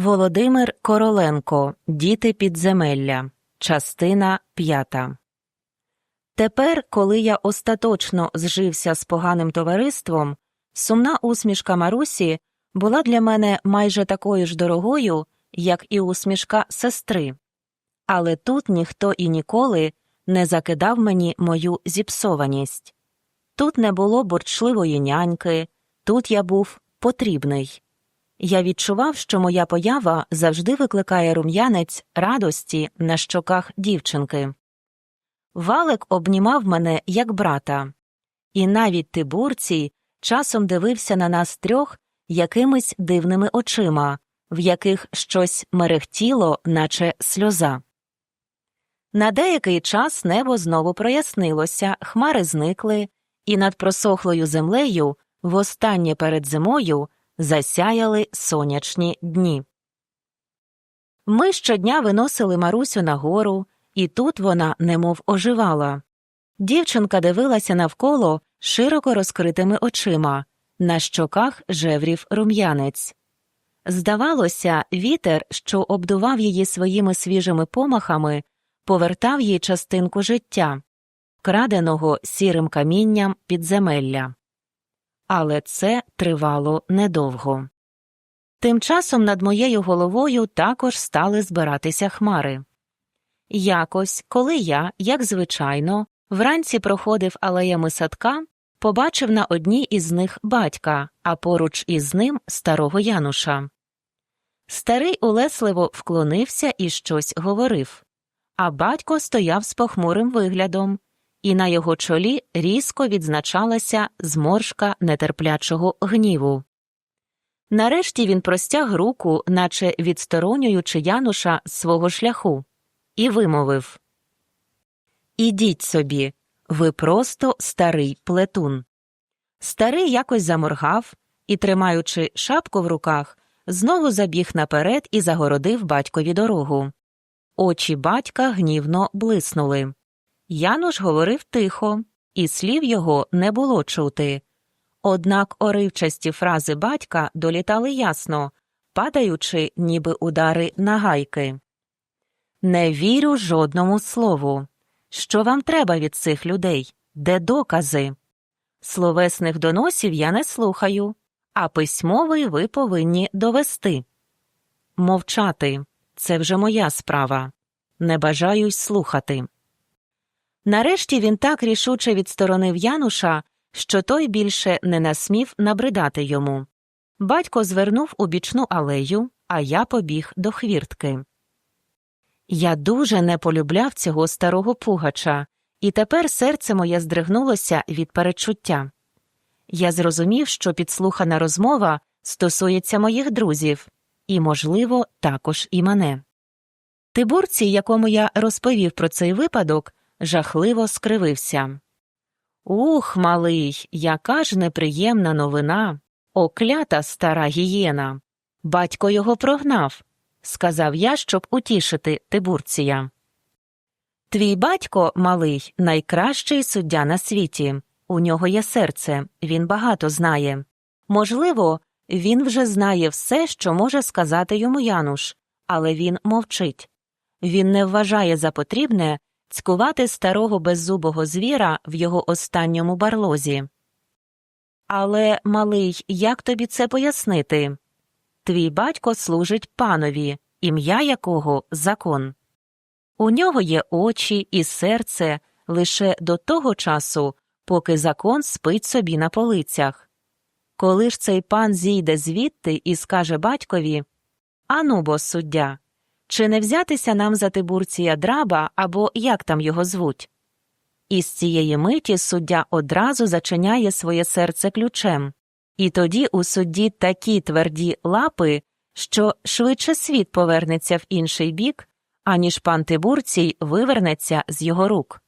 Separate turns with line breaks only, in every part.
Володимир Короленко Діти підземелля. Частина п'ята. Тепер, коли я остаточно зжився з поганим товариством, сумна усмішка Марусі була для мене майже такою ж дорогою, як і усмішка сестри. Але тут ніхто і ніколи не закидав мені мою зіпсованість. Тут не було борчливої няньки, тут я був потрібний. Я відчував, що моя поява завжди викликає рум'янець радості на щоках дівчинки. Валик обнімав мене як брата, і навіть Тибурцій часом дивився на нас трьох якимись дивними очима, в яких щось мерехтіло, наче сльоза. На деякий час небо знову прояснилося, хмари зникли, і над просохлою землею, востаннє перед зимою, засяяли сонячні дні. Ми щодня виносили Марусю нагору, і тут вона немов оживала. Дівчинка дивилася навколо широко розкритими очима, на щоках жеврів рум'янець. Здавалося, вітер, що обдував її своїми свіжими помахами, повертав їй частинку життя, краденого сірим камінням підземелля. Але це тривало недовго. Тим часом над моєю головою також стали збиратися хмари. Якось, коли я, як звичайно, вранці проходив алеями садка, побачив на одній із них батька, а поруч із ним старого Януша. Старий улесливо вклонився і щось говорив, а батько стояв з похмурим виглядом, і на його чолі різко відзначалася зморшка нетерплячого гніву. Нарешті він простяг руку, наче відсторонюючи Януша з свого шляху, і вимовив Ідіть собі, ви просто старий плетун. Старий якось заморгав і, тримаючи шапку в руках, знову забіг наперед і загородив батькові дорогу. Очі батька гнівно блиснули. Януш говорив тихо, і слів його не було чути. Однак оривчасті фрази батька долітали ясно, падаючи, ніби удари на гайки. Не вірю жодному слову. Що вам треба від цих людей? Де докази? Словесних доносів я не слухаю, а письмовий ви повинні довести. Мовчати це вже моя справа. Не бажаю й слухати. Нарешті він так рішуче відсторонив Януша, що той більше не насмів набридати йому. Батько звернув у бічну алею, а я побіг до хвіртки. Я дуже не полюбляв цього старого пугача, і тепер серце моє здригнулося від перечуття. Я зрозумів, що підслухана розмова стосується моїх друзів і, можливо, також і мене. Тибурці, якому я розповів про цей випадок, жахливо скривився. Ух, малий, яка ж неприємна новина. Оклята стара гієна. Батько його прогнав, сказав я, щоб утішити Тибурція. Твій батько, малий, найкращий суддя на світі. У нього є серце, він багато знає. Можливо, він вже знає все, що може сказати йому Януш, але він мовчить. Він не вважає за потрібне цькувати старого беззубого звіра в його останньому барлозі. Але, малий, як тобі це пояснити? Твій батько служить панові, ім'я якого закон. У нього є очі і серце лише до того часу, поки закон спить собі на полицях. Коли ж цей пан зійде звідти і скаже батькові Ану бо, суддя, чи не взятися нам за Тибурція драба або як там його звуть? І з цієї миті суддя одразу зачиняє своє серце ключем, і тоді у судді такі тверді лапи, що швидше світ повернеться в інший бік, аніж пан Тибурцій вивернеться з його рук.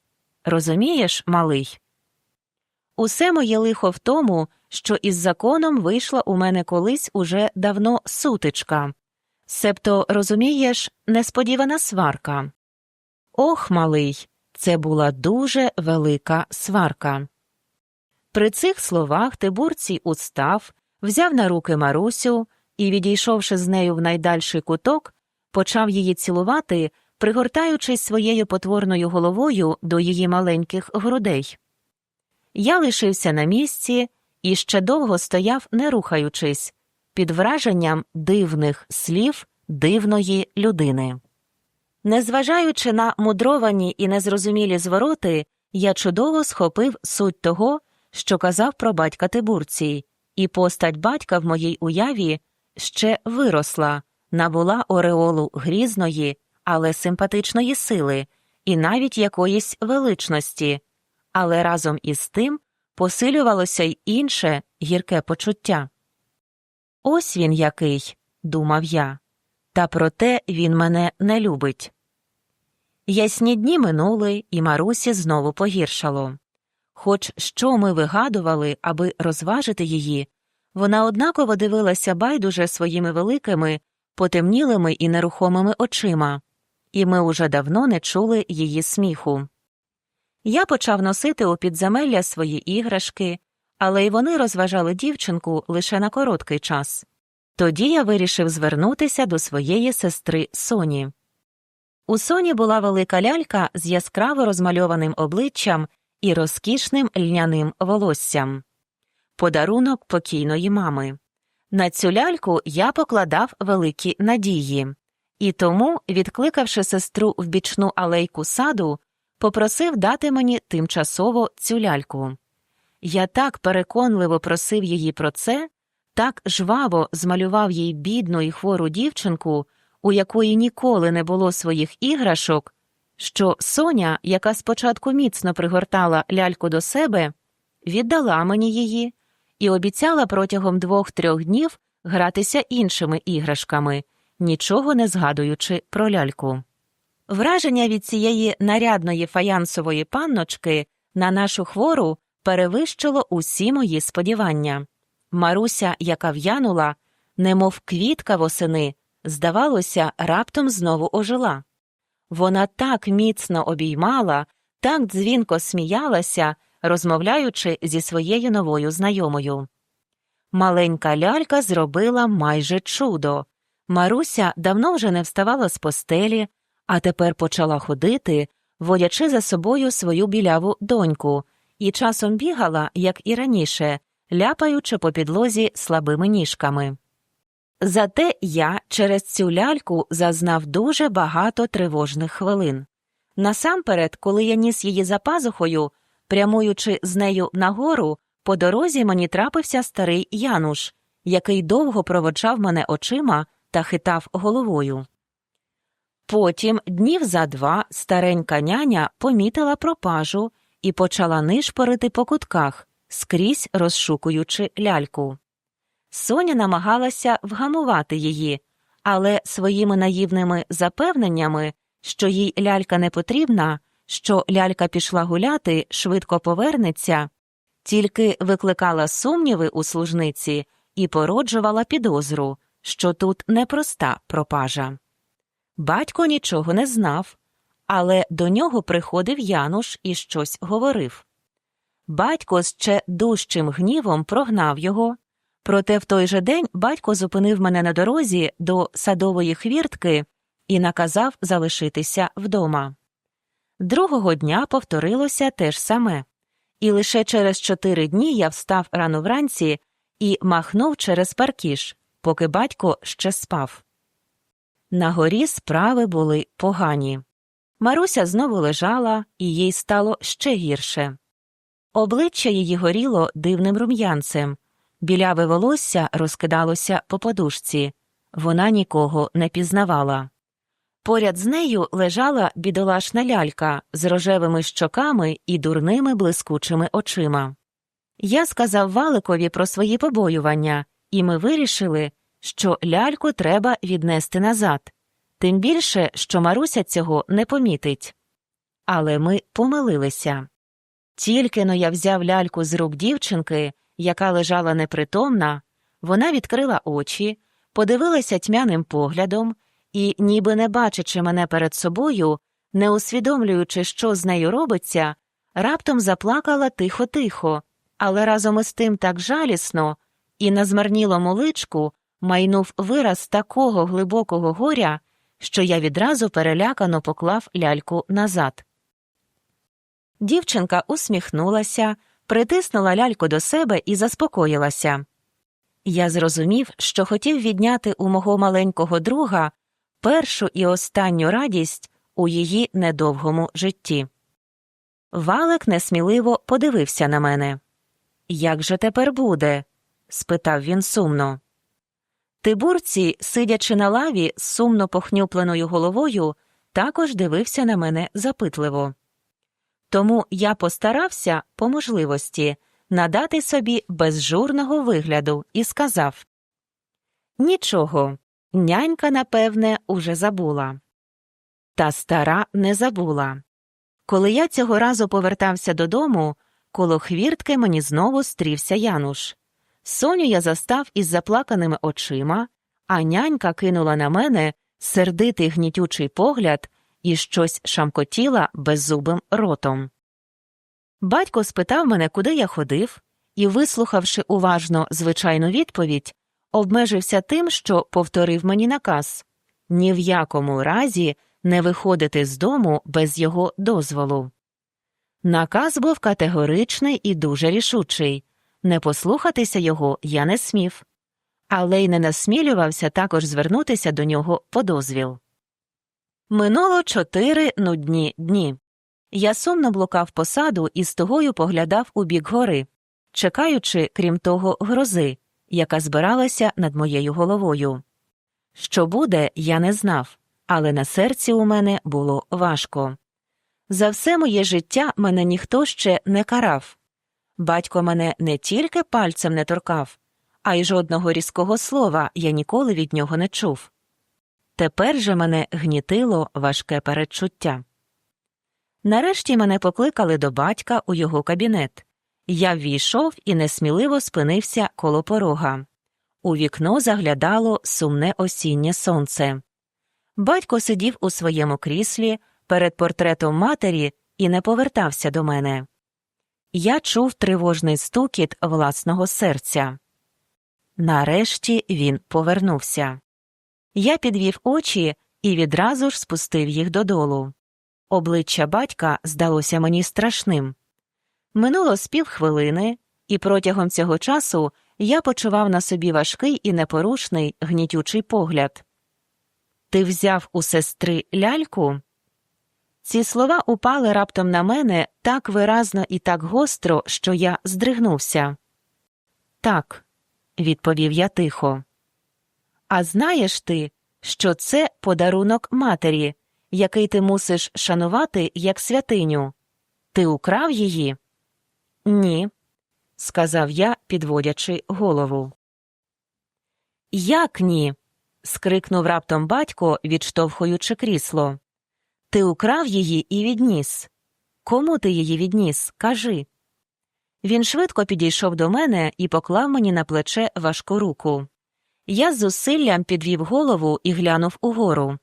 Розумієш, малий? Усе моє лихо в тому, що із законом вийшла у мене колись уже давно сутичка. Себто, розумієш, несподівана сварка. Ох, малий, це була дуже велика сварка. При цих словах Тибурцій устав, взяв на руки Марусю, і, відійшовши з нею в найдальший куток, почав її цілувати, пригортаючись своєю потворною головою до її маленьких грудей. Я лишився на місці і ще довго стояв, не рухаючись, під враженням дивних слів дивної людини. Незважаючи на мудровані і незрозумілі звороти, я чудово схопив суть того, що казав про батька Тибурцій, і постать батька в моїй уяві ще виросла, набула ореолу грізної, але симпатичної сили, і навіть якоїсь величності, але разом із тим посилювалося й інше гірке почуття. Ось він який, думав я, та проте він мене не любить. Ясні дні минули, і Марусі знову погіршало. Хоч що ми вигадували, аби розважити її, вона однаково дивилася байдуже своїми великими, потемнілими і нерухомими очима, і ми уже давно не чули її сміху. Я почав носити у підземелля свої іграшки, але й вони розважали дівчинку лише на короткий час. Тоді я вирішив звернутися до своєї сестри Соні. У Соні була велика лялька з яскраво розмальованим обличчям і розкішним льняним волоссям подарунок покійної мами. На цю ляльку я покладав великі надії, і тому, відкликавши сестру в бічну алейку саду, попросив дати мені тимчасово цю ляльку. Я так переконливо просив її про це, так жваво змалював їй бідну і хвору дівчинку, у якої ніколи не було своїх іграшок, що Соня, яка спочатку міцно пригортала ляльку до себе, віддала мені її і обіцяла протягом двох-трьох днів гратися іншими іграшками, нічого не згадуючи про ляльку. Враження від цієї нарядної фаянсової панночки на нашу хвору перевищило усі мої сподівання. Маруся, яка в'янула, немов квітка восени, здавалося, раптом знову ожила. Вона так міцно обіймала, так дзвінко сміялася, розмовляючи зі своєю новою знайомою. Маленька лялька зробила майже чудо. Маруся давно вже не вставала з постелі, а тепер почала ходити, водячи за собою свою біляву доньку, і часом бігала, як і раніше, ляпаючи по підлозі слабими ніжками. Зате я через цю ляльку зазнав дуже багато тривожних хвилин. Насамперед, коли я ніс її за пазухою, прямуючи з нею нагору, по дорозі мені трапився старий Януш, який довго проводжав мене очима та хитав головою. Потім, днів за два, старенька няня помітила пропажу і почала нишпорити по кутках, скрізь розшукуючи ляльку. Соня намагалася вгамувати її, але своїми наївними запевненнями, що їй лялька не потрібна, що лялька пішла гуляти, швидко повернеться, тільки викликала сумніви у служниці і породжувала підозру, що тут непроста пропажа. Батько нічого не знав, але до нього приходив Януш і щось говорив. Батько ще дужчим гнівом прогнав його. Проте в той же день батько зупинив мене на дорозі до садової хвіртки і наказав залишитися вдома. Другого дня повторилося те ж саме, і лише через чотири дні я встав рано вранці і махнув через паркіш, поки батько ще спав. На горі справи були погані. Маруся знову лежала, і їй стало ще гірше. Обличчя її горіло дивним рум'янцем, біляве волосся розкидалося по подушці, вона нікого не пізнавала. Поряд з нею лежала бідолашна лялька з рожевими щоками і дурними блискучими очима. Я сказав Валикові про свої побоювання, і ми вирішили, що ляльку треба віднести назад, тим більше, що Маруся цього не помітить. Але ми помилилися. Тільки но я взяв ляльку з рук дівчинки, яка лежала непритомна, вона відкрила очі, подивилася тьмяним поглядом і, ніби не бачачи мене перед собою, не усвідомлюючи, що з нею робиться, раптом заплакала тихо-тихо, але разом із тим так жалісно, і на змарнілому личку майнув вираз такого глибокого горя, що я відразу перелякано поклав ляльку назад. Дівчинка усміхнулася, притиснула ляльку до себе і заспокоїлася. Я зрозумів, що хотів відняти у мого маленького друга першу і останню радість у її недовгому житті. Валик несміливо подивився на мене. Як же тепер буде? спитав він сумно. Тибурці, сидячи на лаві з сумно похнюпленою головою, також дивився на мене запитливо. Тому я постарався, по можливості, надати собі безжурного вигляду і сказав Нічого, нянька, напевне, уже забула. Та стара не забула. Коли я цього разу повертався додому, коло хвіртки мені знову стрівся Януш. Соню я застав із заплаканими очима, а нянька кинула на мене сердитий гнітючий погляд і щось шамкотіла беззубим ротом. Батько спитав мене, куди я ходив, і, вислухавши уважно звичайну відповідь, обмежився тим, що повторив мені наказ ні в якому разі не виходити з дому без його дозволу. Наказ був категоричний і дуже рішучий не послухатися його я не смів, але й не насмілювався також звернутися до нього по дозвіл. Минуло чотири нудні дні. Я сумно блукав по саду і з тогою поглядав у бік гори, чекаючи, крім того, грози, яка збиралася над моєю головою. Що буде, я не знав, але на серці у мене було важко. За все моє життя мене ніхто ще не карав. Батько мене не тільки пальцем не торкав, а й жодного різкого слова я ніколи від нього не чув. Тепер же мене гнітило важке передчуття. Нарешті мене покликали до батька у його кабінет. Я ввійшов і несміливо спинився коло порога. У вікно заглядало сумне осіннє сонце. Батько сидів у своєму кріслі перед портретом матері і не повертався до мене. Я чув тривожний стукіт власного серця. Нарешті він повернувся. Я підвів очі і відразу ж спустив їх додолу. Обличчя батька здалося мені страшним. Минуло з півхвилини, і протягом цього часу я почував на собі важкий і непорушний гнітючий погляд. Ти взяв у сестри ляльку? Ці слова упали раптом на мене так виразно і так гостро, що я здригнувся. Так, відповів я тихо. А знаєш ти, що це подарунок матері, який ти мусиш шанувати як святиню? Ти украв її? Ні, сказав я, підводячи голову. Як ні? скрикнув раптом батько, відштовхуючи крісло. Ти украв її і відніс. Кому ти її відніс? Кажи. Він швидко підійшов до мене і поклав мені на плече важку руку. Я з зусиллям підвів голову і глянув угору.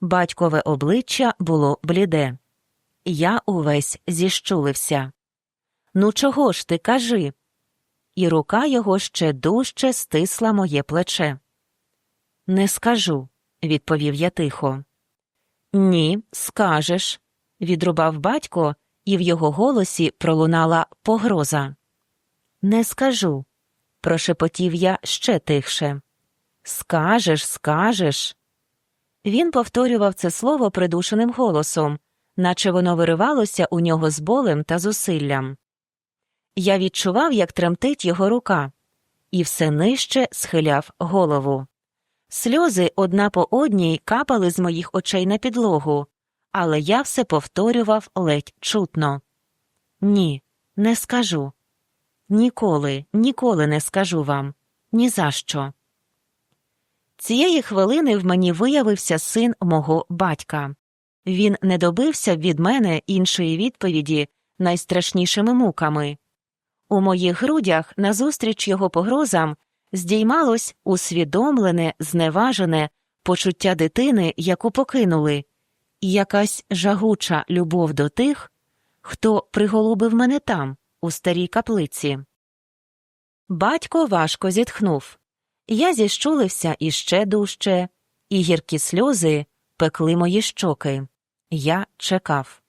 Батькове обличчя було бліде. Я увесь зіщулився. Ну, чого ж ти кажи? І рука його ще дужче стисла моє плече. Не скажу, відповів я тихо. Ні, скажеш, відрубав батько, і в його голосі пролунала погроза. Не скажу, прошепотів я ще тихше. Скажеш, скажеш. Він повторював це слово придушеним голосом, наче воно виривалося у нього з болем та зусиллям. Я відчував, як тремтить його рука, і все нижче схиляв голову. Сльози одна по одній капали з моїх очей на підлогу, але я все повторював ледь чутно. Ні, не скажу. Ніколи, ніколи не скажу вам. Ні за що. Цієї хвилини в мені виявився син мого батька. Він не добився від мене іншої відповіді найстрашнішими муками. У моїх грудях, назустріч його погрозам, здіймалось усвідомлене, зневажене почуття дитини, яку покинули, і якась жагуча любов до тих, хто приголубив мене там, у старій каплиці. Батько важко зітхнув. Я зіщулився іще дужче, і гіркі сльози пекли мої щоки. Я чекав.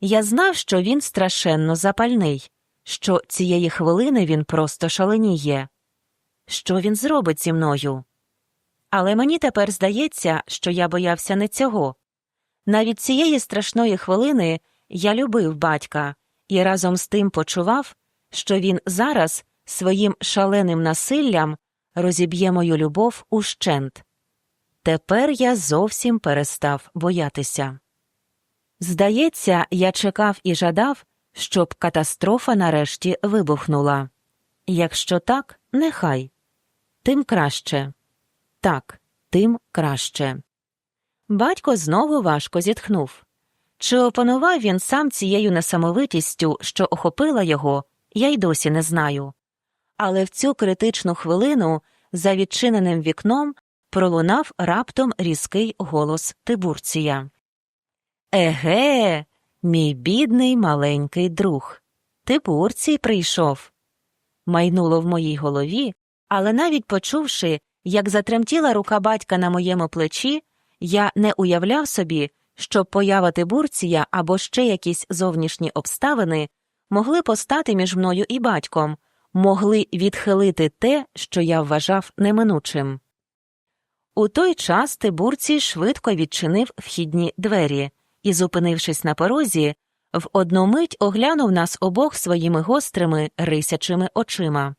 Я знав, що він страшенно запальний, що цієї хвилини він просто шаленіє. Що він зробить зі мною? Але мені тепер здається, що я боявся не цього. Навіть цієї страшної хвилини я любив батька і разом з тим почував, що він зараз своїм шаленим насиллям розіб'є мою любов ущент. Тепер я зовсім перестав боятися. Здається, я чекав і жадав, щоб катастрофа нарешті вибухнула. Якщо так, нехай. Тим краще. Так, тим краще. Батько знову важко зітхнув. Чи опанував він сам цією несамовитістю, що охопила його, я й досі не знаю. Але в цю критичну хвилину за відчиненим вікном пролунав раптом різкий голос Тибурція. Еге, мій бідний маленький друг. Тибурцій прийшов. Майнуло в моїй голові, але навіть почувши, як затремтіла рука батька на моєму плечі, я не уявляв собі, щоб поява Тибурція або ще якісь зовнішні обставини могли постати між мною і батьком, могли відхилити те, що я вважав неминучим. У той час Тибурцій швидко відчинив вхідні двері і, зупинившись на порозі, в одну мить оглянув нас обох своїми гострими рисячими очима.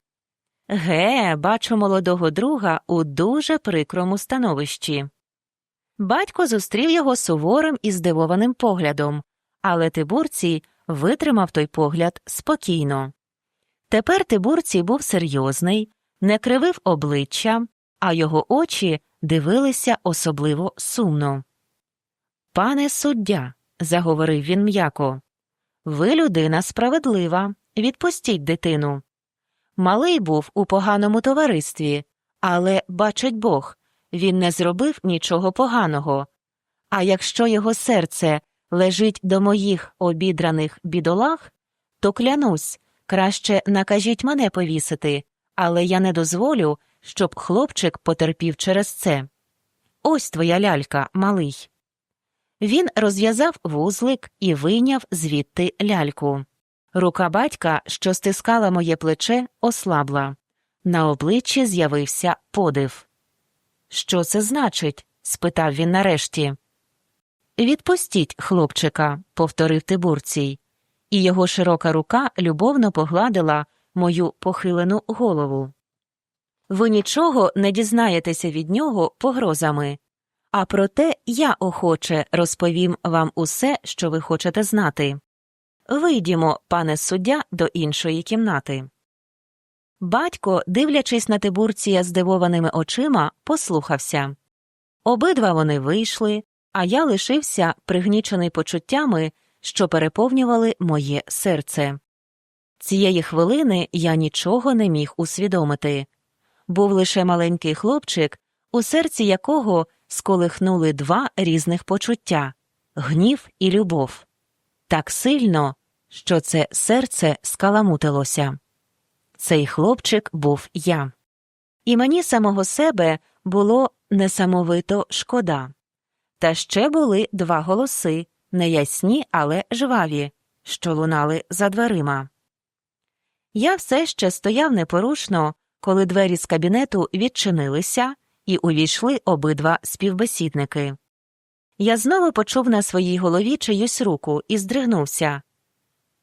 Ге, бачу молодого друга у дуже прикрому становищі. Батько зустрів його суворим і здивованим поглядом, але Тибурцій витримав той погляд спокійно. Тепер Тибурцій був серйозний, не кривив обличчя, а його очі дивилися особливо сумно. Пане суддя, заговорив він м'яко, ви людина справедлива. Відпустіть дитину. Малий був у поганому товаристві, але, бачить Бог, він не зробив нічого поганого. А якщо його серце лежить до моїх обідраних бідолах, то клянусь, краще накажіть мене повісити, але я не дозволю, щоб хлопчик потерпів через це. Ось твоя лялька, малий. Він розв'язав вузлик і вийняв звідти ляльку. Рука батька, що стискала моє плече, ослабла. На обличчі з'явився подив. Що це значить? спитав він нарешті. Відпустіть, хлопчика, повторив Тибурцій, і його широка рука любовно погладила мою похилену голову. Ви нічого не дізнаєтеся від нього погрозами, а проте я охоче розповім вам усе, що ви хочете знати. Вийдімо, пане суддя, до іншої кімнати. Батько, дивлячись на Тибурція здивованими очима, послухався. Обидва вони вийшли, а я лишився пригнічений почуттями, що переповнювали моє серце. Цієї хвилини я нічого не міг усвідомити. Був лише маленький хлопчик, у серці якого сколихнули два різних почуття гнів і любов. Так сильно, що це серце скаламутилося. Цей хлопчик був я. І мені самого себе було несамовито шкода. Та ще були два голоси неясні, але жваві, що лунали за дверима. Я все ще стояв непорушно, коли двері з кабінету відчинилися і увійшли обидва співбесідники. Я знову почув на своїй голові чиюсь руку і здригнувся.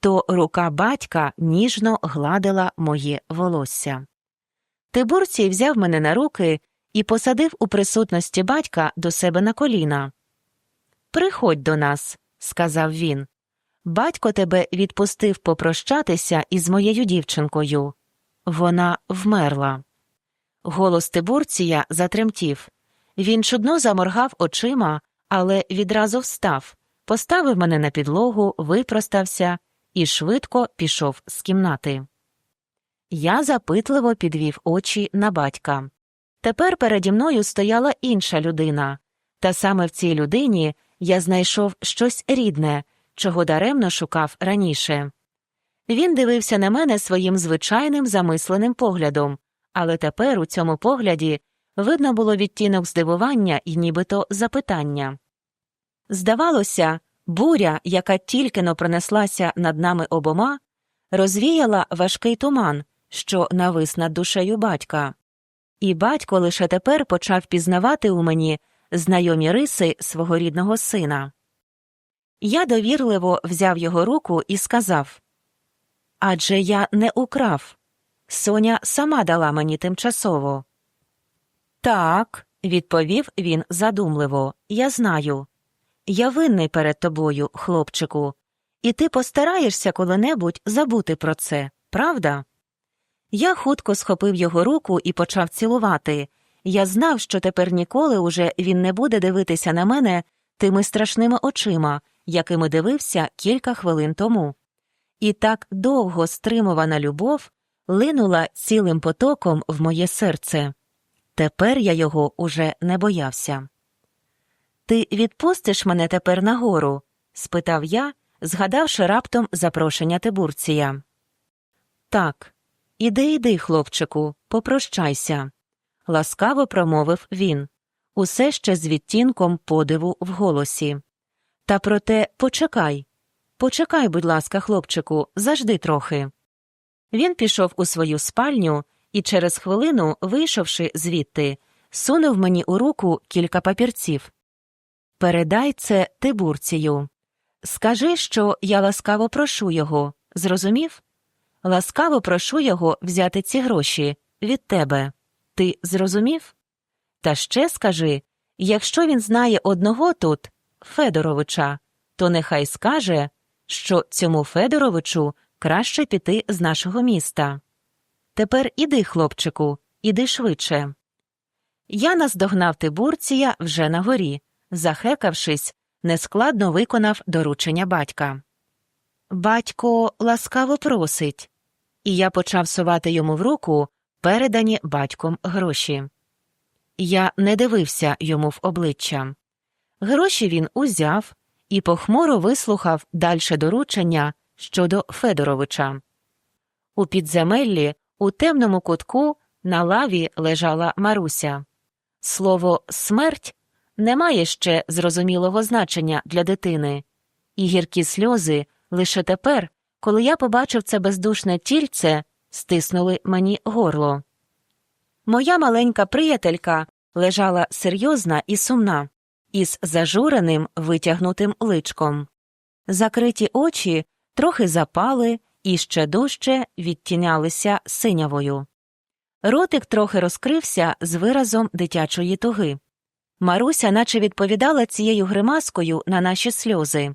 То рука батька ніжно гладила моє волосся. Тибурцій взяв мене на руки і посадив у присутності батька до себе на коліна. Приходь до нас, сказав він. Батько тебе відпустив попрощатися із моєю дівчинкою. Вона вмерла. Голос Тибурція затремтів. Він чудно заморгав очима, але відразу встав, поставив мене на підлогу, випростався і швидко пішов з кімнати. Я запитливо підвів очі на батька. Тепер переді мною стояла інша людина, та саме в цій людині я знайшов щось рідне, чого даремно шукав раніше. Він дивився на мене своїм звичайним замисленим поглядом, але тепер у цьому погляді видно було відтінок здивування і нібито запитання. Здавалося, буря, яка тільки но пронеслася над нами обома, розвіяла важкий туман, що навис над душею батька. І батько лише тепер почав пізнавати у мені знайомі риси свого рідного сина. Я довірливо взяв його руку і сказав Адже я не украв. Соня сама дала мені тимчасово. Так, відповів він задумливо, я знаю. Я винний перед тобою, хлопчику, і ти постараєшся коли-небудь забути про це, правда? Я хутко схопив його руку і почав цілувати. Я знав, що тепер ніколи уже він не буде дивитися на мене тими страшними очима, якими дивився кілька хвилин тому. І так довго стримувана любов линула цілим потоком в моє серце. Тепер я його уже не боявся. Ти відпустиш мене тепер нагору? спитав я, згадавши раптом запрошення Тибурція. Так, іди, іди, хлопчику, попрощайся, ласкаво промовив він, усе ще з відтінком подиву в голосі. Та проте почекай. Почекай, будь ласка, хлопчику, зажди трохи. Він пішов у свою спальню і через хвилину, вийшовши звідти, сунув мені у руку кілька папірців. Передай це Тибурцію. Скажи, що я ласкаво прошу його, зрозумів? Ласкаво прошу його взяти ці гроші від тебе. Ти зрозумів? Та ще скажи якщо він знає одного тут, Федоровича, то нехай скаже, що цьому Федоровичу краще піти з нашого міста. Тепер іди, хлопчику, іди швидше. Я наздогнав Тибурція вже на горі, захекавшись, нескладно виконав доручення батька. Батько ласкаво просить, і я почав сувати йому в руку передані батьком гроші. Я не дивився йому в обличчя. Гроші він узяв і похмуро вислухав дальше доручення щодо Федоровича. У підземеллі, у темному кутку, на лаві лежала Маруся. Слово смерть не має ще зрозумілого значення для дитини, і гіркі сльози лише тепер, коли я побачив це бездушне тільце, стиснули мені горло. Моя маленька приятелька лежала серйозна і сумна, із зажуреним витягнутим личком. Закриті очі трохи запали і ще дужче відтінялися синявою. Ротик трохи розкрився з виразом дитячої туги. Маруся наче відповідала цією гримаскою на наші сльози.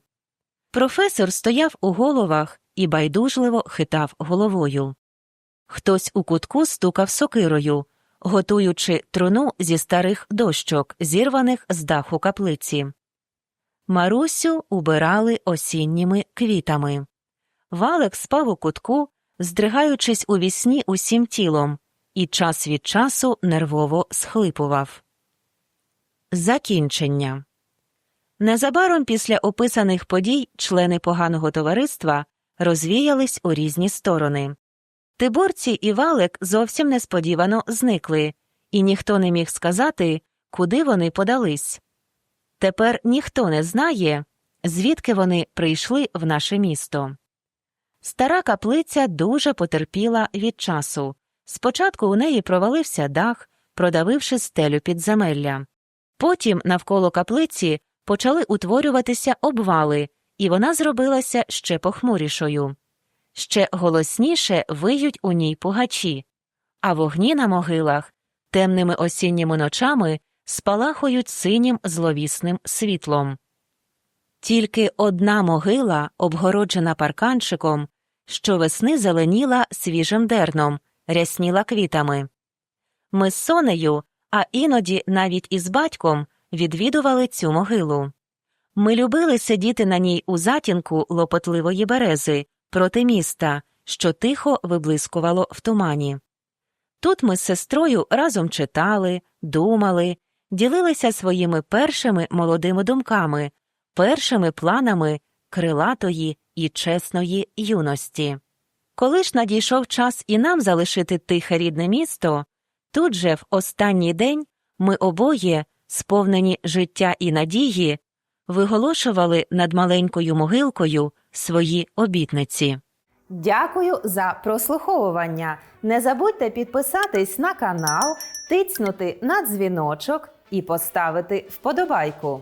Професор стояв у головах і байдужливо хитав головою. Хтось у кутку стукав сокирою, готуючи труну зі старих дощок, зірваних з даху каплиці. Марусю убирали осінніми квітами. Валек спав у кутку, здригаючись у вісні усім тілом, і час від часу нервово схлипував. Закінчення Незабаром після описаних подій члени поганого товариства розвіялись у різні сторони. Тиборці і валек зовсім несподівано зникли, і ніхто не міг сказати, куди вони подались. Тепер ніхто не знає, звідки вони прийшли в наше місто. Стара каплиця дуже потерпіла від часу. Спочатку у неї провалився дах, продавивши стелю підземелля. Потім навколо каплиці почали утворюватися обвали, і вона зробилася ще похмурішою. Ще голосніше виють у ній пугачі, а вогні на могилах темними осінніми ночами спалахують синім зловісним світлом. Тільки одна могила, обгороджена парканчиком, щовесни зеленіла свіжим дерном, рясніла квітами. Ми з сонею, а іноді навіть із батьком відвідували цю могилу. Ми любили сидіти на ній у затінку лопотливої берези проти міста, що тихо виблискувало в тумані. Тут ми з сестрою разом читали, думали, ділилися своїми першими молодими думками, першими планами крилатої і чесної юності. Коли ж надійшов час і нам залишити тихе рідне місто, тут же в останній день ми обоє, сповнені життя і надії, виголошували над маленькою могилкою свої обітниці.
Дякую за прослуховування. Не забудьте підписатись на канал, тицнути на дзвіночок і поставити вподобайку.